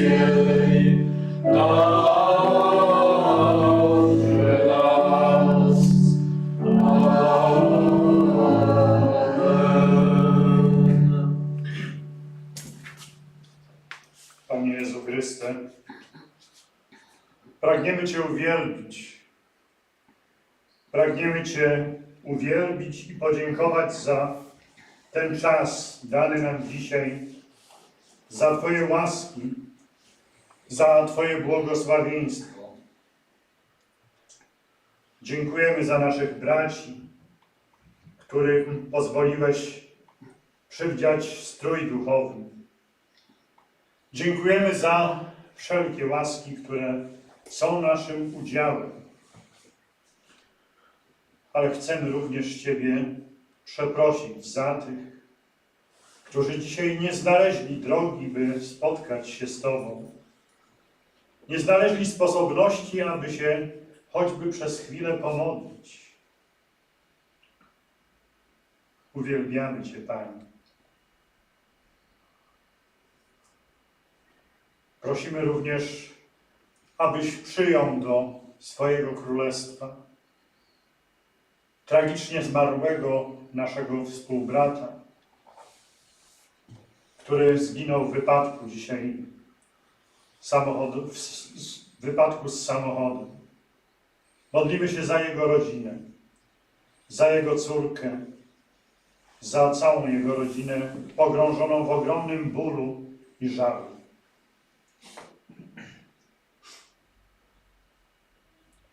Panie Jezu pragniemy Cię uwielbić. Pragniemy Cię uwielbić i podziękować za ten czas dany nam dzisiaj, za Twoje łaski, za Twoje błogosławieństwo. Dziękujemy za naszych braci, którym pozwoliłeś przywdziać strój duchowny. Dziękujemy za wszelkie łaski, które są naszym udziałem. Ale chcemy również Ciebie przeprosić za tych, którzy dzisiaj nie znaleźli drogi, by spotkać się z Tobą. Nie znaleźli sposobności, aby się choćby przez chwilę pomodlić. Uwielbiamy Cię, Panie. Prosimy również, abyś przyjął do swojego królestwa tragicznie zmarłego naszego współbrata, który zginął w wypadku dzisiaj samochodu, w, wypadku z samochodem. Modlimy się za jego rodzinę, za jego córkę, za całą jego rodzinę pogrążoną w ogromnym bólu i żalu.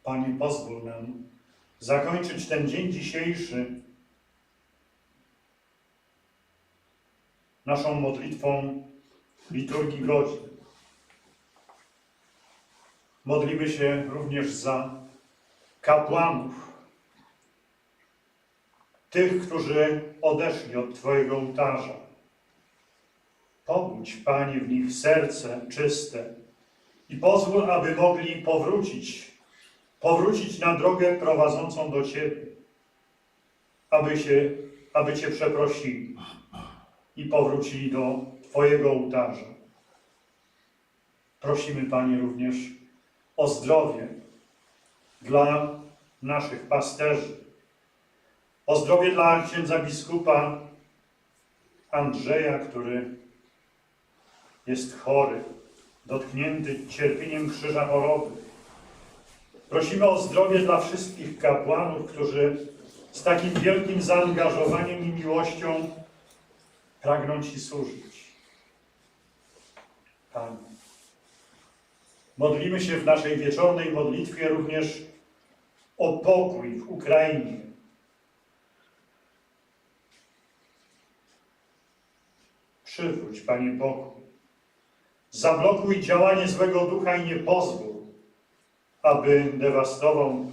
Panie, pozwól nam zakończyć ten dzień dzisiejszy naszą modlitwą liturgii godzin. Modlimy się również za kapłanów, tych, którzy odeszli od Twojego ołtarza. Pobudź, Panie, w nich serce czyste i pozwól, aby mogli powrócić, powrócić na drogę prowadzącą do Ciebie, aby, się, aby Cię przeprosili i powrócili do Twojego ołtarza. Prosimy, Panie, również o zdrowie dla naszych pasterzy, o zdrowie dla księdza biskupa Andrzeja, który jest chory, dotknięty cierpieniem krzyża choroby. Prosimy o zdrowie dla wszystkich kapłanów, którzy z takim wielkim zaangażowaniem i miłością pragną Ci służyć. Panie. Modlimy się w naszej wieczornej modlitwie również o pokój w Ukrainie. Przywróć, Panie, pokój. Zablokuj działanie złego ducha i nie pozwól, aby dewastował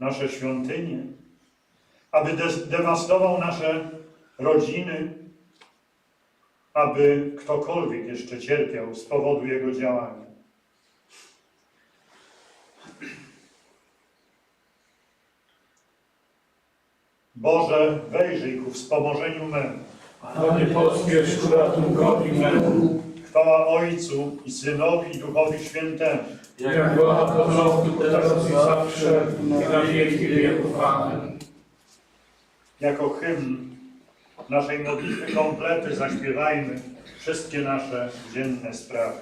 nasze świątynie, aby de dewastował nasze rodziny, aby ktokolwiek jeszcze cierpiał z powodu jego działania. Boże, wejrzyj ku wspomożeniu memu. Panie pospiesz ku ratunkowi memu, Chwała Ojcu i Synowi i Duchowi Świętemu. jak była na początku, teraz i zawsze, i na wieki wieków. Amen. Jako hymn naszej modlitwy komplety zaśpiewajmy wszystkie nasze dzienne sprawy.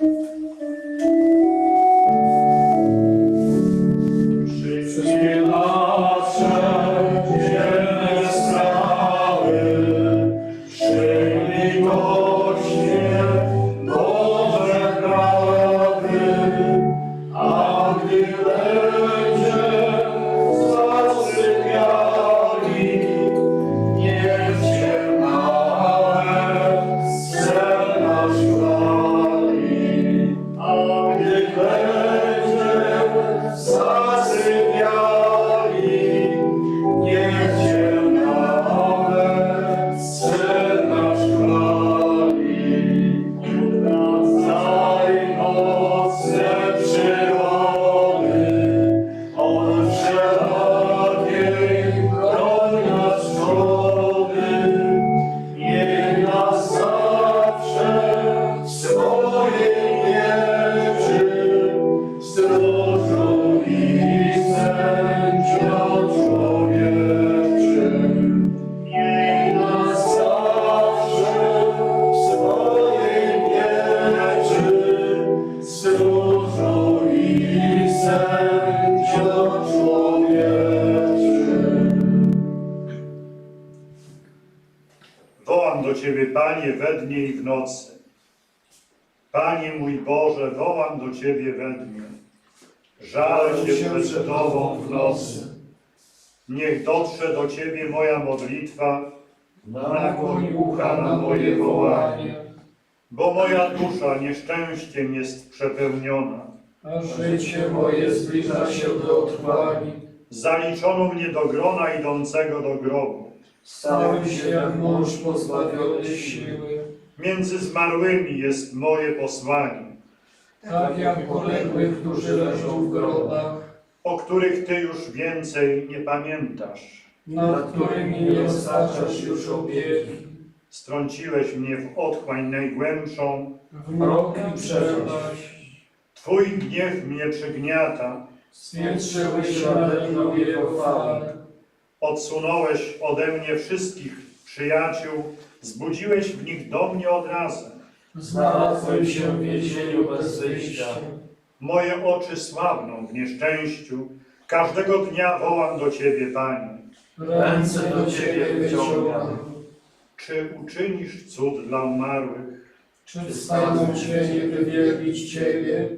Do Ciebie we dnie. Żalę się przed Tobą w nocy. Niech dotrze do Ciebie moja modlitwa, Nakłoń ucha na moje wołanie, bo moja dusza nieszczęściem jest przepełniona. a życie moje zbliża się do otchłani. Zaliczono mnie do grona idącego do grobu. Stałem się jak mąż pozbawiony siły, Między zmarłymi jest moje posłanie, tak jak poległych, którzy leżą w grobach, o których Ty już więcej nie pamiętasz. nad którymi nie roztaczasz już opieki. Strąciłeś mnie w otchłań najgłębszą, W mroki przepaść, Twój gniew mnie przygniata. zwietrzyły się nade mną jego fale. Odsunąłeś ode mnie wszystkich przyjaciół, zbudziłeś w nich do mnie odrazę. Znalazłem się w więzieniu bez wyjścia. Moje oczy słabną w nieszczęściu, każdego dnia wołam do Ciebie, Panie. Ręce do Ciebie wyciągam. Czy uczynisz cud dla umarłych? Czy wstaną cienie, by wielbić Ciebie,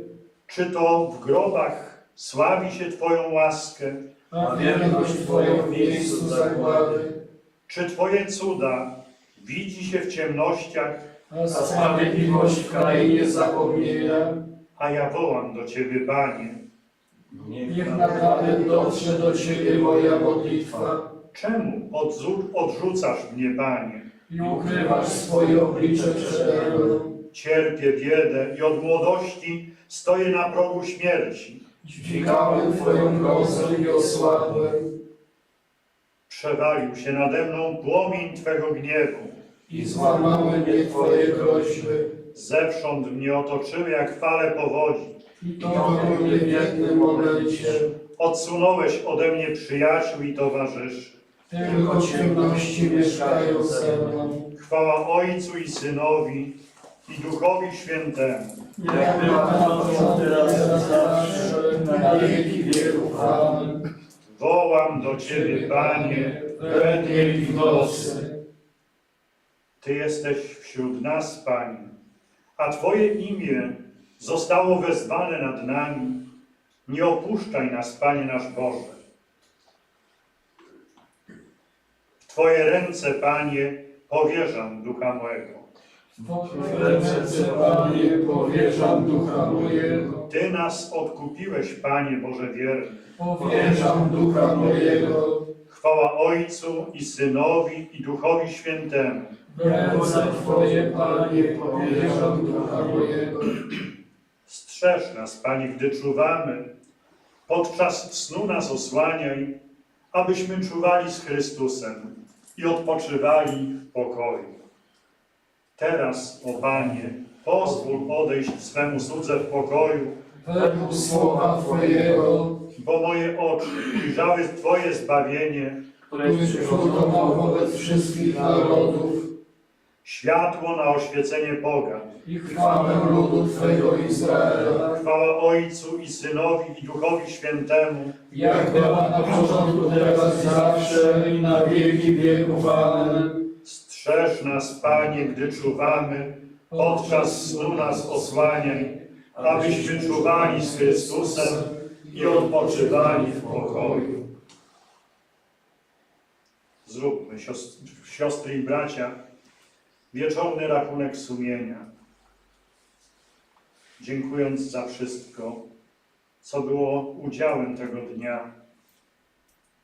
Czy to w grobach sławi się Twoją łaskę? a wierność Twoją w miejscu zagłady, Czy Twoje cuda widzi się w ciemnościach, a sprawiedliwość w krainie zapomnienia? a ja wołam do Ciebie, Panie? Niech naprawdę dotrze do Ciebie moja modlitwa Czemu odzu- odrzucasz mnie, Panie? i ukrywasz swoje oblicze przede mną. Cierpię biedę i od młodości stoję na progu śmierci. Dźwigałem Twoją grozę i osłabłem Przewalił się nade mną płomień Twego gniewu. I złamały mnie Twoje groźby. Zewsząd mnie otoczyły jak fale powodzi. I to mnie w jednym momencie. Odsunąłeś ode mnie przyjaciół i towarzyszy. Tylko ciemności mieszkają ze mną. Chwała Ojcu i Synowi i Duchowi Świętemu. Jak była na początku, teraz zawsze, na wieki wieków. Amen. Wołam do Ciebie, Panie. dnie i w nocy. Ty jesteś wśród nas, Panie, a Twoje imię zostało wezwane nad nami. Nie opuszczaj nas, Panie nasz Boże. W Twoje ręce, Panie, powierzam ducha mojego. W ręce Panie powierzam ducha mojego. Ty nas odkupiłeś, Panie Boże wierny. Powierzam ducha mojego. Chwała Ojcu i Synowi i Duchowi Świętemu. Ręce Twoje Panie powierzam ducha mojego. Strzeż nas, Panie, gdy czuwamy. Podczas snu nas osłaniaj, abyśmy czuwali z Chrystusem i odpoczywali w pokoju. Teraz, o Panie, pozwól odejść swemu słudze w pokoju, Według słowa Twojego, bo moje oczy ujrzały Twoje zbawienie, któryś przygotował wobec wszystkich narodów światło na oświecenie pogan. i chwałę ludu Twego Izraela, Chwała Ojcu i Synowi i Duchowi Świętemu, jak była na początku, teraz i zawsze i na wieki wieków. Amen. Strzeż nas, Panie, gdy czuwamy, podczas snu nas osłaniaj, abyśmy czuwali z Chrystusem i odpoczywali w pokoju. Zróbmy, siostry, siostry i bracia, wieczorny rachunek sumienia, dziękując za wszystko, co było udziałem tego dnia,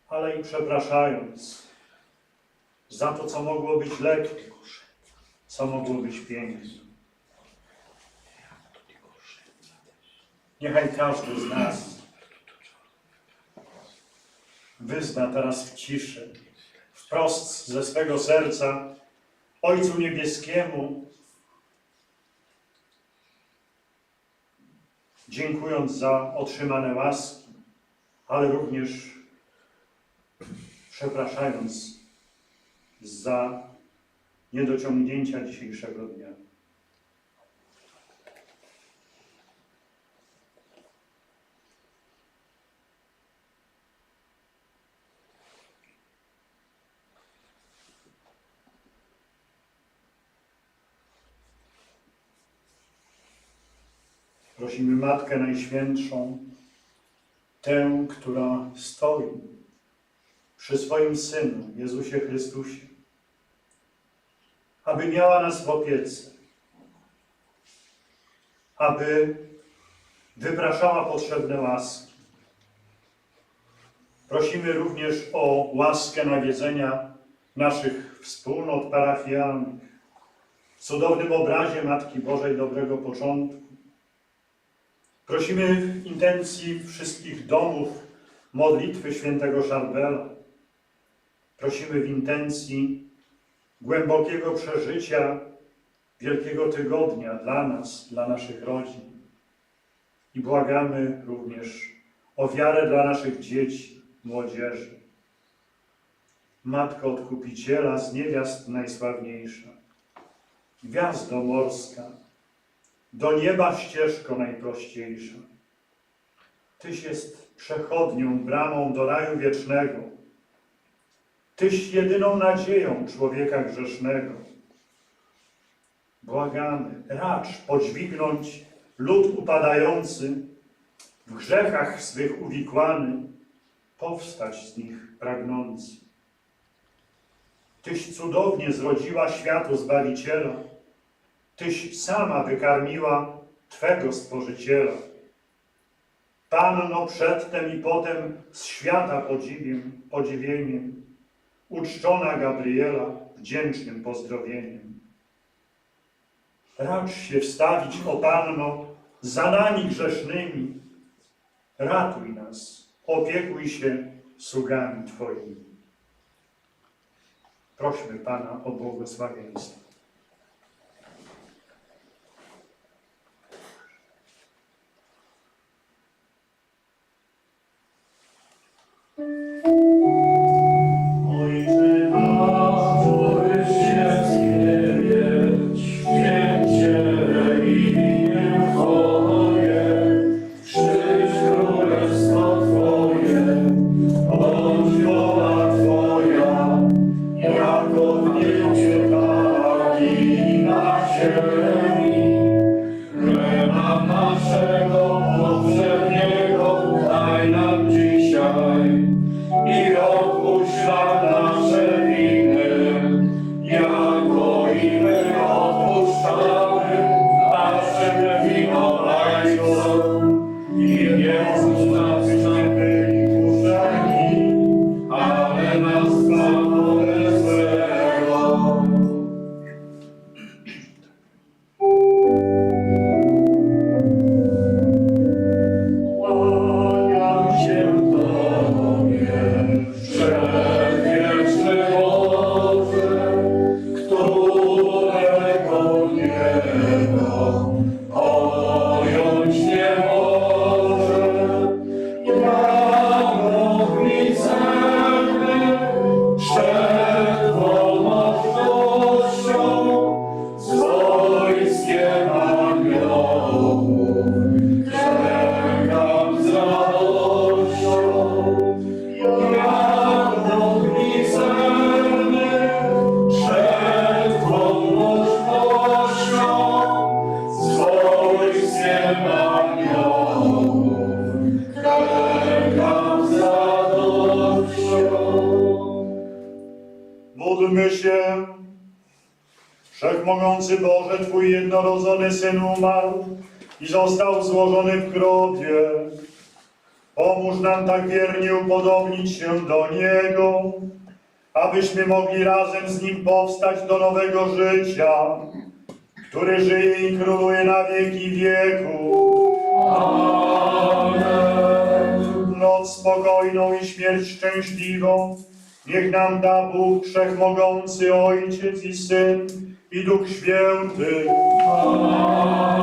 ale i przepraszając za to, co mogło być lekkie, co mogło być piękne. Niechaj każdy z nas wyzna teraz w ciszy, wprost ze swego serca Ojcu Niebieskiemu, dziękując za otrzymane łaski, ale również przepraszając za niedociągnięcia dzisiejszego dnia. Prosimy Matkę Najświętszą, tę, która stoi przy swoim Synu, Jezusie Chrystusie, aby miała nas w opiece, aby wypraszała potrzebne łaski. Prosimy również o łaskę nawiedzenia naszych wspólnot parafialnych w cudownym obrazie Matki Bożej dobrego początku. Prosimy w intencji wszystkich domów modlitwy świętego Szarbela. Prosimy w intencji głębokiego przeżycia Wielkiego Tygodnia dla nas, dla naszych rodzin. I błagamy również o wiarę dla naszych dzieci, młodzieży. Matko Odkupiciela z niewiast najsławniejsza, gwiazdo morska, do nieba ścieżko najprościejsza. Tyś jest przechodnią, bramą do raju wiecznego. Tyś jedyną nadzieją człowieka grzesznego. Błagamy, racz podźwignąć lud upadający, w grzechach swych uwikłany, powstać z nich pragnący. Tyś cudownie zrodziła światu Zbawiciela, Tyś sama wykarmiła Twego Stworzyciela. Panno przedtem i potem z świata podziwieniem, uczczona Gabriela wdzięcznym pozdrowieniem. Racz się wstawić, o Panno, za nami grzesznymi. Ratuj nas, opiekuj się sługami Twoimi. Prośmy Pana o błogosławieństwo. Módlmy się. Wszechmogący Boże, Twój jednorodzony Syn umarł i został złożony w grobie. Pomóż nam tak wiernie upodobnić się do Niego, abyśmy mogli razem z Nim powstać do nowego życia, który żyje i króluje na wieki wieków. Amen. Noc spokojną i śmierć szczęśliwą, niech nam da Bóg Wszechmogący Ojciec i Syn i Duch Święty. Amen.